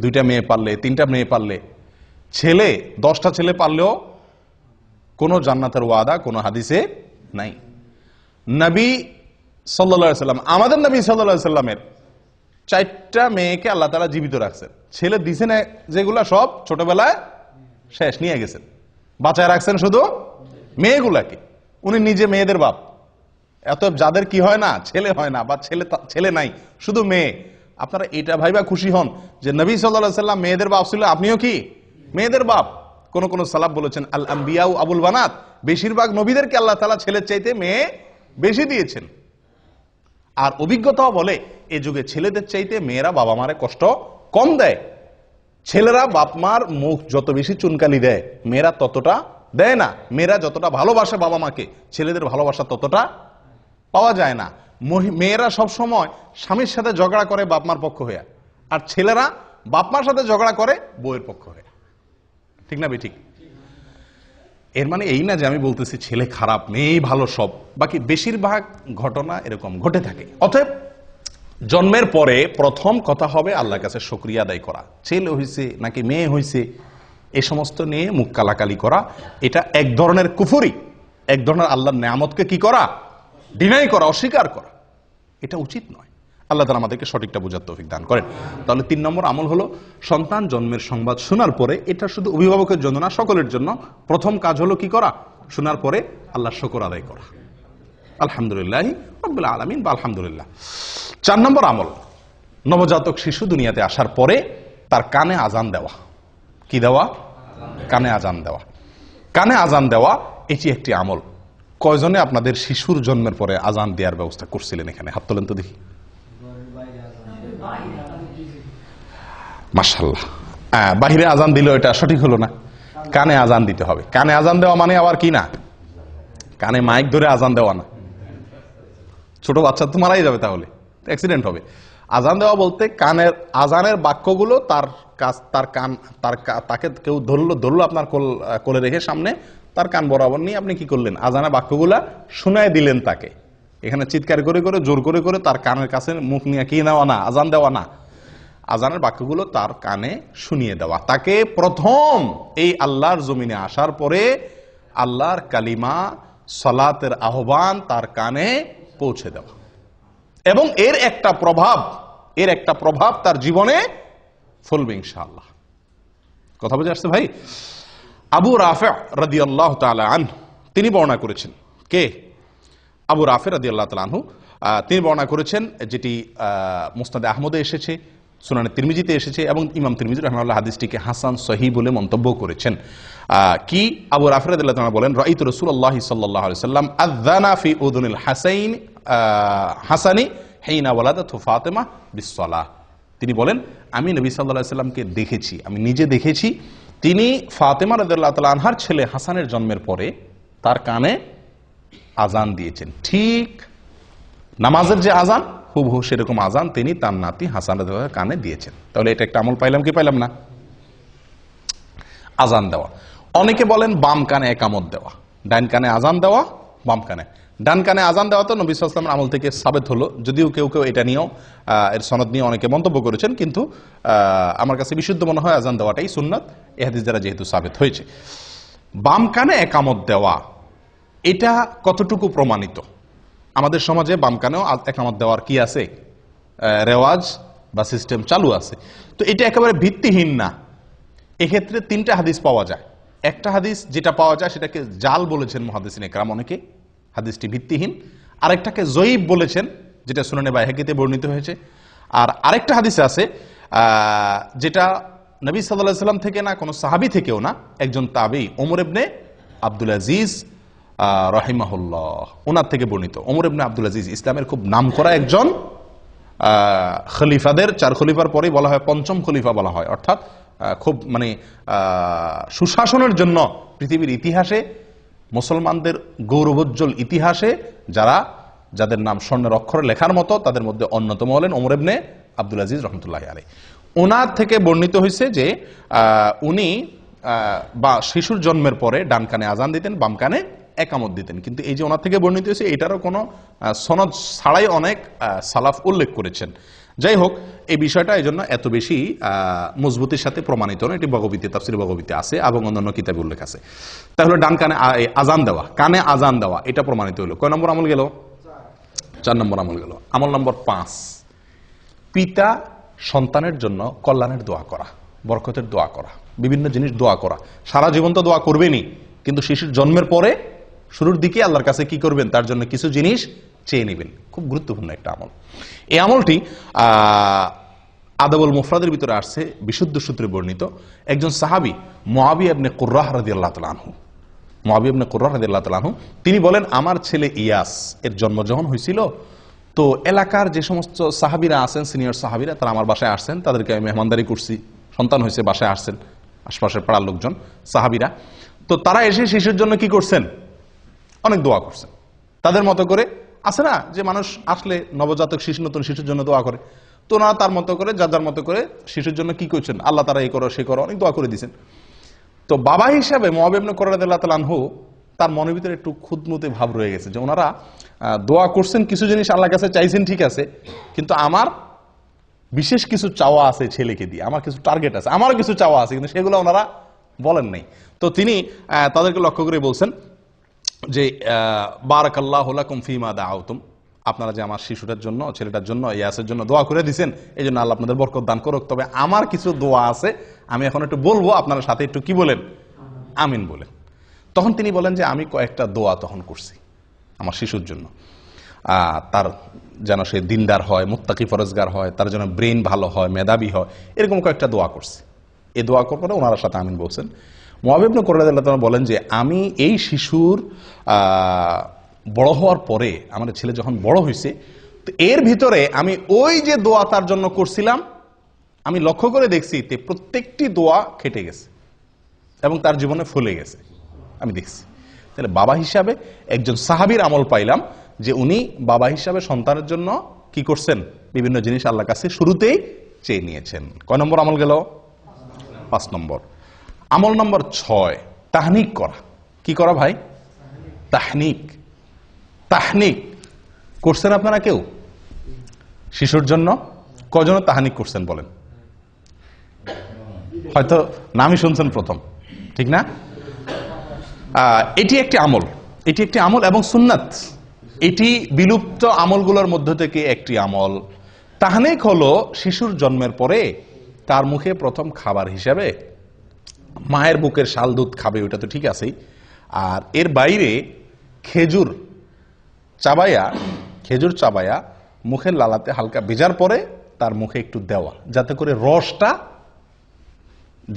দুইটা মেয়ে পারলে, তিনটা মেয়ে পারলে। ছেলে, দশটা ছেলে পারলেও কোনো জান্নাতের ওয়াদা, কোনো হাদিসে নাই। নবী সাল্লা সাল্লাম, আমাদের নবী সাল্লা সাল্লামের চারটা মেয়েকে আল্লাহ তালা জীবিত রাখছেন। ছেলে দিছে না যেগুলা সব ছোটবেলায় শেষ, নিয়ে গেছেন। বাঁচায় রাখছেন শুধু মেয়েগুলাকে। উনি নিজে মেয়েদের বাপ। এত যাদের কি হয় না, ছেলে হয় না, বা ছেলে ছেলে নাই, শুধু মেয়ে। আপনারা এটা ভাইবা খুশি হন যে নবী সাল্লাহ সাল্লাম মেয়েদের বাপ ছিল। আপনিও কি? মেয়েদের বাপ। কোন কোন সালাব বলেছেন, আল আম্বিয়াউ আবুল বানাত। বেশিরভাগ নবীদেরকে আল্লাহ তালা ছেলের চাইতে মেয়ে বেশি দিয়েছেন। আর অভিজ্ঞতাও বলে, এ যুগে ছেলেদের চাইতে মেয়েরা বাবা মারে কষ্ট কম দেয়। ছেলেরা বাপ মার মুখ যত বেশি চুনকালি দেয়, মেয়েরা ততটা দেয় না। মেয়েরা যতটা ভালোবাসে বাবা মাকে, ছেলেদের ভালোবাসা ততটা পাওয়া যায় না। মেয়েরা সব সময় স্বামীর সাথে ঝগড়া করে বাপমার পক্ষ হয়ে। আর ছেলেরা বাপমার সাথে ঝগড়া করে বউয়ের পক্ষ হয়ে। ঠিক না বে ঠিক। এর মানে এই না যে আমি বলতেছি ছেলে খারাপ মেয়েই ভালো সব। বাকি বেশিরভাগ ঘটনা এরকম ঘটে থাকে। অতএব জন্মের পরে প্রথম কথা হবে আল্লাহর কাছে শুকরিয়া আদায় করা। ছেলে হইছে নাকি মেয়ে হইছে, এ সমস্ত নিয়ে মুখ কালাকালি করা। এটা এক ধরনের কুফুরি। এক ধরনের আল্লাহর নিয়ামতকে কি করা? ডিনাই করা, অস্বীকার করা, এটা উচিত নয়। আল্লাহ তালা আমাদেরকে সঠিকটা বোঝার তৌফিক দান করেন। তাহলে তিন নম্বর আমল হলো, সন্তান জন্মের সংবাদ শোনার পরে, এটা শুধু অভিভাবকের জন্য না, সকলের জন্য। প্রথম কাজ হলো কি করা? শোনার পরে আল্লাহ শকর আদায় করা। আলহামদুলিল্লাহ আলমিন, বা আলহামদুলিল্লাহ। চার নম্বর আমল, নবজাতক শিশু দুনিয়াতে আসার পরে তার কানে আজান দেওয়া। কি দেওয়া? কানে আজান দেওয়া। কানে আজান দেওয়া, এটি একটি আমল। কয়জনে আপনাদের শিশুর জন্মের পরে আজান দেওয়ার ব্যবস্থা করছিলেন এখানে? হাত তোলেন তো দেখি। মাসাল্লাহ হ্যাঁ বাহিরে আজান দিল এটা সঠিক হলো না। কানে আজান দিতে হবে। কানে আজান দেওয়া মানে আবার কি না? কানে মাইক ধরে আজান দেওয়া না। ছোট বাচ্চা তো মারাই যাবে তাহলে। অ্যাক্সিডেন্ট হবে। আজান দেওয়া বলতে কানের, আজানের বাক্যগুলো তার কাজ তার কান, তার তাকে কেউ ধরলো ধরলো আপনার কোল, কোলে রেখে সামনে তার কান বরাবর নিয়ে আপনি কি করলেন? আজানের বাক্যগুলা শুনায় দিলেন তাকে। এখানে চিৎকার করে করে, জোর করে করে তার কানের কাছে মুখ নিয়ে কি নেওয়া না, আজান দেওয়া না। আজানের বাক্যগুলো তার কানে শুনিয়ে দেওয়া। তাকে প্রথম এই আল্লাহর জমিনে আসার পরে আল্লাহর কালিমা, সলাতের আহ্বান তার কানে পৌঁছে দেওয়া। এবং এর একটা প্রভাব, এর একটা প্রভাব তার জীবনে ফলবে ইনশাআল্লাহ। কথা বুঝে আসছে ভাই? আবু রাফে রাদি আল্লাহ আন তিনি বর্ণনা করেছেন। কে? আবু রাফে রাদি আল্লাহ তালাহু তিনি বর্ণনা করেছেন, যেটি মুস্তাদে আহমদে এসেছে, সুনানে তিরমিজিতে এসেছে এবং ইমাম তিরমিজি রহমাল্লাহ হাদিসটিকে হাসান সহি বলে মন্তব্য করেছেন। কি? আবু রাফে রাদি আল্লাহ বলেন, রাইত রসুল্লাহ সাল্লাহ সাল্লাম আদানা ফি উদুনিল হাসাইন হাসানি হেইনা ওয়ালাদাতু ফাতেমা বিসসালাহ। তিনি বলেন, আমি নবী সাল্লাহ সাল্লামকে দেখেছি, আমি নিজে দেখেছি তিনি ফাতেমা রাদিয়াল্লাহু তাআলা আনহার ছেলে হাসানের জন্মের পরে তার কানে আজান দিয়েছেন। ঠিক নামাজের যে আজান হুবহু সেরকম আজান তিনি তার নাতি হাসান কানে দিয়েছেন। তাহলে এটা একটা আমল পাইলাম কি পাইলাম না? আজান দেওয়া। অনেকে বলেন বাম কানে একামত দেওয়া ডাইন কানে আজান দেওয়া, বাম কানে। ডান কানে আজান দেওয়া তো নবী সাল্লামের আমল থেকে সাবেত হলো। যদিও কেউ কেউ এটা নিয়েও এর সনদ নিয়ে অনেকে মন্তব্য করেছেন, কিন্তু আমার কাছে বিশুদ্ধ মনে হয় আজান দেওয়াটাই সুন্নাত এ হাদিস দ্বারা যেহেতু সাবেত হয়েছে। বাম কানে একামত দেওয়া, এটা কতটুকু প্রমাণিত? আমাদের সমাজে বাম কানেও একামত দেওয়ার কি আছে? রেওয়াজ বা সিস্টেম চালু আছে। তো এটা একেবারে ভিত্তিহীন না। এক্ষেত্রে তিনটা হাদিস পাওয়া যায়। একটা হাদিস যেটা পাওয়া যায় সেটাকে জাল বলেছেন মহাদিসিন একরাম অনেকে। হাদিসটি ভিত্তিহীন। আরেকটাকে জয়ীব বলেছেন, যেটা সুনানে বাইহাকিতে বর্ণিত হয়েছে। আর আরেকটা হাদিস আছে যেটা নবী সাল্লাহ সাল্লাম থেকে না, কোনো সাহাবি থেকেও না, একজন তাবি, ওমর ইবনে আব্দুল আজিজ রহিমাহুল্লাহ, ওনার থেকে বর্ণিত। ওমর ইবনে আব্দুল আজিজ ইসলামের খুব নামকরা একজন খলিফাদের, চার খলিফার পরেই বলা হয়, পঞ্চম খলিফা বলা হয়। অর্থাৎ খুব মানে সুশাসনের জন্য পৃথিবীর ইতিহাসে মুসলমানদের গৌরবোজ্জ্বল ইতিহাসে যারা, যাদের নাম স্বর্ণের অক্ষরে লেখার মতো, তাদের মধ্যে অন্যতম হলেন ওমর ইবনে আব্দুল আজিজ রহমতুল্লাহ আলী ওনার থেকে বর্ণিত হয়েছে যে উনি বা শিশুর জন্মের পরে ডান কানে আজান দিতেন, বাম কানে একামত দিতেন। কিন্তু এই যে ওনার থেকে বর্ণিত হয়েছে এটারও কোনো সনদ ছাড়াই অনেক সালাফ উল্লেখ করেছেন। যাই হোক, এই বিষয়টা এই জন্য এত বেশি মজবুতির সাথে প্রমাণিত নয়। এটি ভগবীতে তাফসির ভগবীতে আছে এবং অন্যান্য কিতাবে উল্লেখ আছে। তাহলে ডান কানে আজান দেওয়া। কানে আজান দেওয়া, এটা প্রমাণিত হলো। কয় নম্বর আমল গেল? চার নম্বর আমল গেল। আমল নম্বর পাঁচ। পিতা সন্তানের জন্য কল্যাণের দোয়া করা, বরকতের দোয়া করা, বিভিন্ন জিনিস দোয়া করা। সারা জীবন তো দোয়া করবেনই, কিন্তু শিশুর জন্মের পরে, শুরুর দিকে আল্লাহর কাছে কি করবেন? তার জন্য কিছু জিনিস চেয়ে নেবেন। খুব গুরুত্বপূর্ণ একটা আমল। এই আমলটি আদাবুল মুফরাদের ভিতরে আসছে বিশুদ্ধ সূত্রে বর্ণিত। একজন সাহাবি মোয়াবি আবনে কুর্রাহ রাদি আল্লাহ আনহু আবনে কুর্রাহ রাদিয়াল্লাহু তাআলা আনহু, তিনি বলেন আমার ছেলে ইয়াস এর জন্ম যখন হয়েছিল তো এলাকার যে সমস্ত সাহাবিরা আছেন সিনিয়র সাহাবিরা তারা আমার বাসায় আসছেন তাদেরকে আমি মেহমানদারি করছি। সন্তান হয়েছে বাসায় আসছেন আশপাশের পাড়ার লোকজন সাহাবিরা। তো তারা এসে শিশুর জন্য কি করছেন? অনেক দোয়া করছেন। তাদের মতো করে আছে না যে মানুষ আসলে নবজাতক শিশু নতুন শিশুর জন্য দোয়া করে? তো ওনারা তার মতো করে, যার যার মতো করে শিশুর জন্য কি করছেন? আল্লাহ তারা এই করো, সে করো, অনেক দোয়া করে দিয়েছেন। তো বাবা হিসাবে মহাবেবন করাদানহু তার মনের ভিতরে একটু খুদমতে ভাব রয়ে গেছে যে ওনারা দোয়া করছেন, কিছু জিনিস আল্লাহর কাছে চাইছেন ঠিক আছে, কিন্তু আমার বিশেষ কিছু চাওয়া আছে ছেলেকে দিয়ে, আমার কিছু টার্গেট আছে, আমারও কিছু চাওয়া আছে, কিন্তু সেগুলো ওনারা বলেন নাই। তো তিনি তাদেরকে লক্ষ্য করে বলছেন যে বারাকাল্লাহ লাকুম ফিমা দাআউতুম। আপনারা যে আমার শিশুটার জন্য ছেলেটার জন্য ইয়াসের জন্য দোয়া করে দিছেন এই জন্য আল্লাহ আপনাদের বরকত দান করুক। তবে আমার কিছু দোয়া আছে আমি এখন একটু বলব আপনারা সাথে একটু কি বলেন? আমিন। বলেন। তখন তিনি বলেন যে আমি কয়েকটা দোয়া তখন করছি আমার শিশুর জন্য। আহ, তার যেন সে দিনদার হয় মুত্তাকি ফরজগার হয় তার যেন ব্রেন ভালো হয় মেধাবী হয় এরকম কয়েকটা দোয়া করছে। এ দোয়া করার পরে ওনার সাথে আমিন বলছেন মহাবিবন করে বলেন যে, আমি এই শিশুর বড় হওয়ার পরে, আমার ছেলে যখন বড় হয়েছে তো এর ভিতরে আমি ওই যে দোয়া তার জন্য করছিলাম, আমি লক্ষ্য করে দেখছি তে প্রত্যেকটি দোয়া খেটে গেছে এবং তার জীবনে ফুলে গেছে। আমি দেখছি। তাহলে বাবা হিসাবে একজন সাহাবীর আমল পাইলাম যে উনি বাবা হিসাবে সন্তানের জন্য কি করছেন? বিভিন্ন জিনিস আল্লাহ কাছে শুরুতেই চেয়ে নিয়েছেন। কয় নম্বর আমল গেল? পাঁচ নম্বর। আমল নম্বর ছয়, তাহনিক করা। কি করা ভাই? তাহনিক। তাহনিক। করছেন আপনারা কেউ? শিশুর জন্য? কজন তাহানিক করছেন বলেন? হয়তো নামই শুনছেন প্রথম, ঠিক না? এটি একটি আমল। এটি একটি আমল এবং সুন্নাত। এটি বিলুপ্ত আমলগুলোর মধ্য থেকে একটি আমল। তাহানিক হলো শিশুর জন্মের পরে তার মুখে প্রথম খাবার হিসাবে মায়ের বুকের শাল দুধ খাবে, ওটা তো ঠিক আছেই। আর এর বাইরে খেজুর চাবায়া খেজুর চাবায়া মুখের লালাতে হালকা ভেজার পরে তার মুখে একটু দেওয়া, যাতে করে রসটা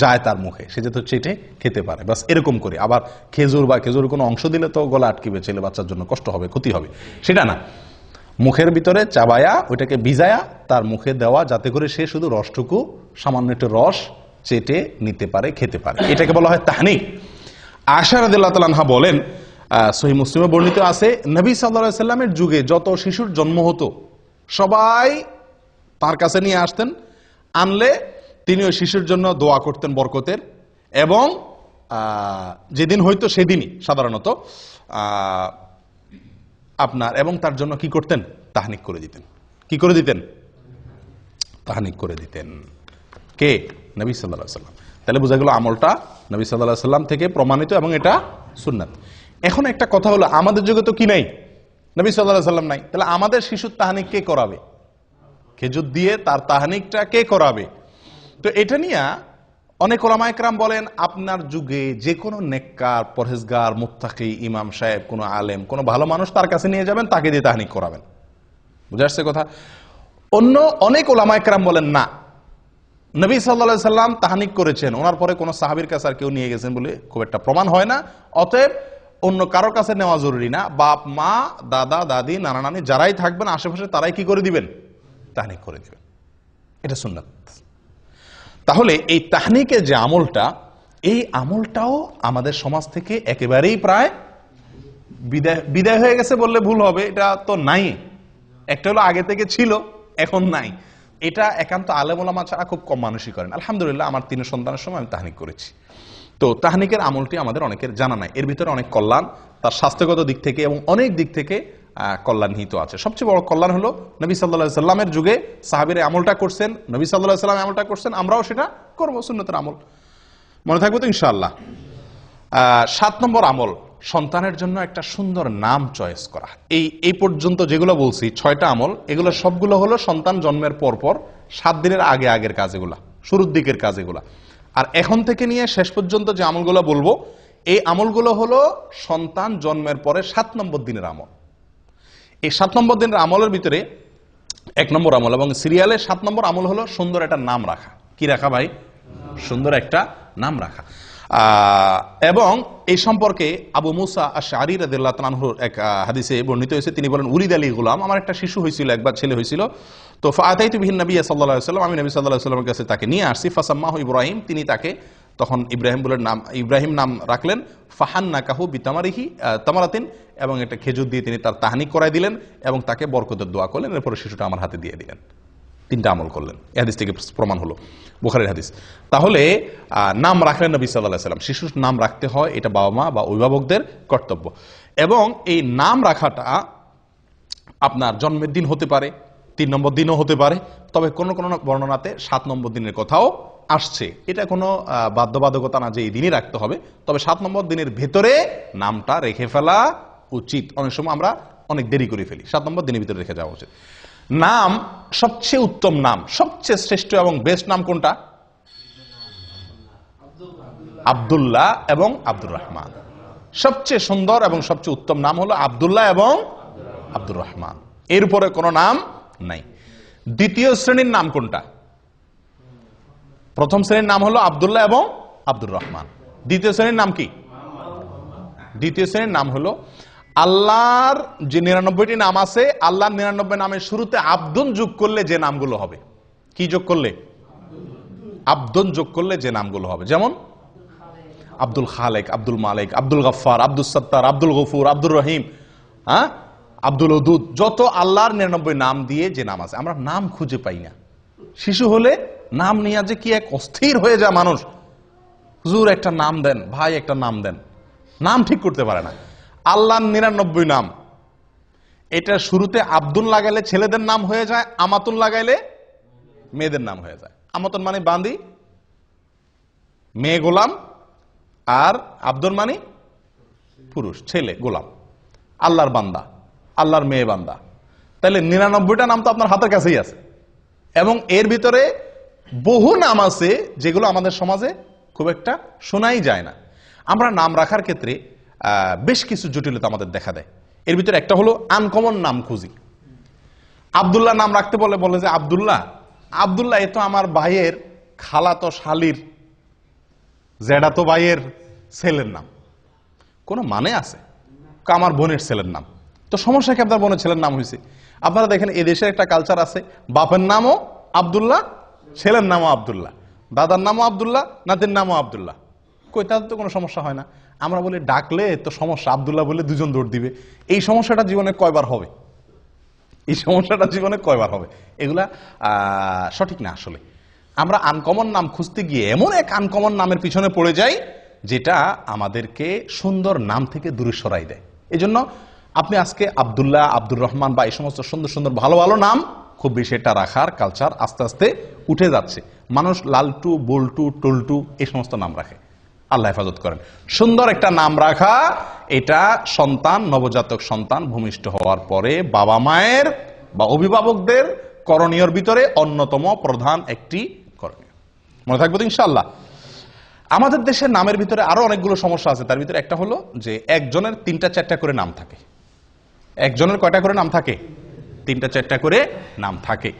যায় তার মুখে, সে যাতে চেটে খেতে পারে। বাস এরকম করে। আবার খেজুর বা খেজুর কোনো অংশ দিলে তো গলা আটকিবে, ছেলে বাচ্চার জন্য কষ্ট হবে, ক্ষতি হবে। সেটা না। মুখের ভিতরে চাবায়া, ওইটাকে ভিজায়া, তার মুখে দেওয়া, যাতে করে সে শুধু রসটুকু, সামান্য একটু রস চেটে নিতে পারে, খেতে পারে। এটাকে বলা হয় তাহনিক। আশা রাদিল্লাহ বলেন সহি মুসলিমে বর্ণিত আছে, নবী সাল্লাহ সাল্লামের যুগে যত শিশুর জন্ম হতো, সবাই তার কাছে নিয়ে আসতেন, আনলে তিনি ওই শিশুর জন্য দোয়া করতেন বরকতের, এবং যেদিন হয়তো সেদিনই সাধারণত আপনার এবং তার জন্য কি করতেন? তাহানিক করে দিতেন। কি করে দিতেন? তাহানিক করে দিতেন। কে? নবী সাল্লাহ সাল্লাম। তাহলে বোঝা গেল আমলটা নবী সাল্লাহ সাল্লাম থেকে প্রমাণিত এবং এটা সুন্নাত। এখন একটা কথা হলো, আমাদের যুগে তো কি নাই? নবী সাল্লাহ সাল্লাম নাই। তাহলে আমাদের শিশুর তাহানিক কে করাবে? খেজুর দিয়ে তার তাহানিকটা কে করাবে? তো এটা নিয়ে অনেক ওলামায়করাম বলেন, আপনার যুগে যে কোনো নেককার, পরহেজগার, মুত্তাকি, ইমাম সাহেব, কোনো আলেম, কোনো ভালো মানুষ তার কাছে নিয়ে যাবেন, তাকে দিয়ে তাহানিক করাবেন। বুঝে আসছে কথা? অন্য অনেক ওলামায়করাম বলেন, না নবী সাল্লা সাল্লাম তাহানিক করেছেন। ওনার পরে কোনো সাহাবির কাছে আর কেউ নিয়ে গেছেন বলে খুব একটা প্রমাণ হয় না। অতএব অন্য কারোর কাছে নেওয়া জরুরি না। বাপ, মা, দাদা, দাদি, নানা, নানি যারাই থাকবেন, আশেপাশে তারাই কি করে দিবেন? তাহনিক করে দিবেন। এটা সুন্নাত। তাহলে এই তাহনিকের যে আমলটা, এই আমলটাও আমাদের সমাজ থেকে একেবারেই প্রায় বিদায় বিদায় হয়ে গেছে বললে ভুল হবে। এটা তো নাই। একটা হলো আগে থেকে ছিল, এখন নাই। এটা একান্ত আলেমোলামা ছাড়া খুব কম মানুষই করেন। আলহামদুলিল্লাহ, আমার তিন সন্তানের সময় আমি তাহানিক করেছি। তো তাহানিকের আমলটি আমাদের অনেকের জানা নাই। এর ভিতরে অনেক কল্যাণ, তার স্বাস্থ্যগত দিক থেকে এবং অনেক দিক থেকে কল্যাণ নিহিত আছে। সবচেয়ে বড় কল্যাণ হলো নবী সাল্লাহ সাল্লামের যুগে সাহাবির আমলটা করছেন, নবী সাল্লাহ সাল্লাম আমলটা করছেন, আমরাও সেটা করব, সুন্নতের আমল। মনে থাকবে তো ইনশাল্লাহ সাত নম্বর আমল। সন্তানের জন্য একটা সুন্দর নাম চয়েস করা। এই এই পর্যন্ত যেগুলো বলছি, ছয়টা আমল, এগুলো সবগুলো হলো সন্তান জন্মের পর পর সাত দিনের আগে আগের কাজ এগুলা শুরুর দিকের কাজ এগুলা আর এখন থেকে নিয়ে শেষ পর্যন্ত যে আমলগুলো বলব, এই আমলগুলো হলো সন্তান জন্মের পরে সাত নম্বর দিনের আমল। এই সাত নম্বর দিনের আমলের ভিতরে এক নম্বর আমল এবং সিরিয়ালে সাত নম্বর আমল হলো সুন্দর একটা নাম রাখা। কি রাখা ভাই? সুন্দর একটা নাম রাখা। এবং এই সম্পর্কে আবু মুসা আর আশারি রাদিল্লাহ তালানহুর এক হাদিসে বর্ণিত হয়েছে। তিনি বলেন উলিদ আলী গুলাম, আমার একটা শিশু হয়েছিল, একবার ছেলে হয়েছিল। তো ফাতাই তুবিহিন নবী সাল্লাহ সাল্লাম আমি নবী সাল্লাহ সাল্লামের কাছে তাকে নিয়ে আসছি। ফাসাম্মাহ ইব্রাহিম, তিনি তাকে তখন ইব্রাহিম বলে নাম, ইব্রাহিম নাম রাখলেন। ফাহান নাকাহু বিতামারিহি তামারাতিন, এবং একটা খেজুর দিয়ে তিনি তার তাহানি করাই দিলেন এবং তাকে বরকতের দোয়া করলেন। এরপরে শিশুটা আমার হাতে দিয়ে দিলেন। তিনটা আমল করলেন। এই হাদিস থেকে প্রমাণ হলো, বুখারের হাদিস। তাহলে নাম রাখলেন নবী সাল্লাহ সাল্লাম। শিশুর নাম রাখতে হয়, এটা বাবা মা বা অভিভাবকদের কর্তব্য। এবং এই নাম রাখাটা আপনার জন্মের দিন হতে পারে, তিন নম্বর দিনও হতে পারে, তবে কোনো কোনো বর্ণনাতে সাত নম্বর দিনের কথাও আসছে। এটা কোনো বাধ্যবাধকতা না যে এই দিনই রাখতে হবে, তবে সাত নম্বর দিনের ভেতরে নামটা রেখে ফেলা উচিত। অনেক সময় আমরা অনেক দেরি করে ফেলি, সাত নম্বর দিনের ভিতরে রেখে যাওয়া উচিত। নাম, সবচেয়ে উত্তম নাম, সবচেয়ে শ্রেষ্ঠ এবং বেস্ট নাম কোনটা? আব্দুল্লাহ এবং আব্দুর রহমান। সবচেয়ে সুন্দর এবং সবচেয়ে উত্তম নাম হলো আব্দুল্লাহ এবং আব্দুর রহমান। এর উপরে কোনো নাম নাই। দ্বিতীয় শ্রেণির নাম কোনটা? প্রথম শ্রেণির নাম হলো আব্দুল্লাহ এবং আব্দুর রহমান। দ্বিতীয় শ্রেণির নাম কি? দ্বিতীয় শ্রেণির নাম হলো আল্লাহর যে নিরানব্বইটি নাম আছে, আল্লাহর নিরানব্বই নামের শুরুতে আব্দুন যোগ করলে যে নামগুলো হবে। কি যোগ করলে? আব্দুন যোগ করলে যে নামগুলো হবে। যেমন আব্দুল খালেক, আব্দুল মালিক, আব্দুল গফার আব্দুল সত্তার, আব্দুল গফুর আব্দুল রহিম হ্যাঁ? আব্দুল ওদুদ যত আল্লাহর নিরানব্বই নাম দিয়ে যে নাম আছে, আমরা নাম খুঁজে পাই না। শিশু হলে নাম নিয়ে যে কি এক অস্থির হয়ে যায় মানুষ। হুজুর একটা নাম দেন, ভাই একটা নাম দেন। নাম ঠিক করতে পারে না। আল্লাহর নিরানব্বই নাম। এটা শুরুতে আব্দুল লাগাইলে ছেলেদের নাম হয়ে যায় আমাতুন লাগাইলে মেয়েদের নাম হয়ে যায়। আমাতুন মানে বান্দি, মেয়ে গোলাম আর আব্দুল মানি পুরুষ, ছেলে, গোলাম। আল্লাহর বান্দা, আল্লাহর মেয়ে বান্দা। তাহলে নিরানব্বইটা নাম তো আপনার হাতের কাছেই আছে। এবং এর ভিতরে বহু নাম আছে যেগুলো আমাদের সমাজে খুব একটা শোনাই যায় না। আমরা নাম রাখার ক্ষেত্রে বেশ কিছু জটিলতা আমাদের দেখা দেয়। এর ভিতরে একটা হলো আনকমন নাম খুঁজি। আবদুল্লাহ নাম রাখতে বলে বলে যে, আবদুল্লাহ আবদুল্লাহ, এ তো আমার ভাইয়ের খালাতো শালির জেডাতো ভাইয়ের ছেলের নাম। কোনো মানে আছে? আমার বোনের ছেলের নাম। তো সমস্যা কি আপনার বোনের ছেলের নাম হয়েছে আপনারা দেখেন এদেশের একটা কালচার আছে। বাপের নামও আবদুল্লাহ, ছেলের নামও আবদুল্লাহ। দাদার নামও আবদুল্লাহ, নাতির নামও আবদুল্লাহ। কই, তাদের তো কোনো সমস্যা হয় না। আমরা বলি, ডাকলে তো সমস্যা। আবদুল্লাহ বলে দুজন দৌড় দিবে। এই সমস্যাটা জীবনে কয়বার হবে? এই সমস্যাটা জীবনে কয়বার হবে? এগুলা সঠিক না আসলে। আমরা আনকমন নাম খুঁজতে গিয়ে এমন এক আনকমন নামের পিছনে পড়ে যাই, যেটা আমাদেরকে সুন্দর নাম থেকে দূরে সরাই দেয়। এই জন্য আপনি আজকে আবদুল্লাহ, আব্দুর রহমান বা এই সমস্ত সুন্দর সুন্দর, ভালো ভালো নাম খুব বেশি এটা রাখার কালচার আস্তে আস্তে উঠে যাচ্ছে। মানুষ লালটু, বল্টু, টল্টু, এই সমস্ত নাম রাখে। আল্লাহ হেফাজত করেন। সুন্দর একটা নাম রাখা, এটা সন্তান, নবজাতক সন্তান ভূমিষ্ঠ হওয়ার পরে বাবা মায়ের বা অভিভাবকদের করণীয়র ভিতরে অন্যতম প্রধান একটি করণীয়। মনে থাকবে তো ইনশাল্লাহ আমাদের দেশের নামের ভিতরে আরও অনেকগুলো সমস্যা আছে। তার ভিতরে একটা হলো যে একজনের তিনটা চারটা করে নাম থাকে। একজনের কয়টা করে নাম থাকে? তিনটা চারটা করে নাম থাকে।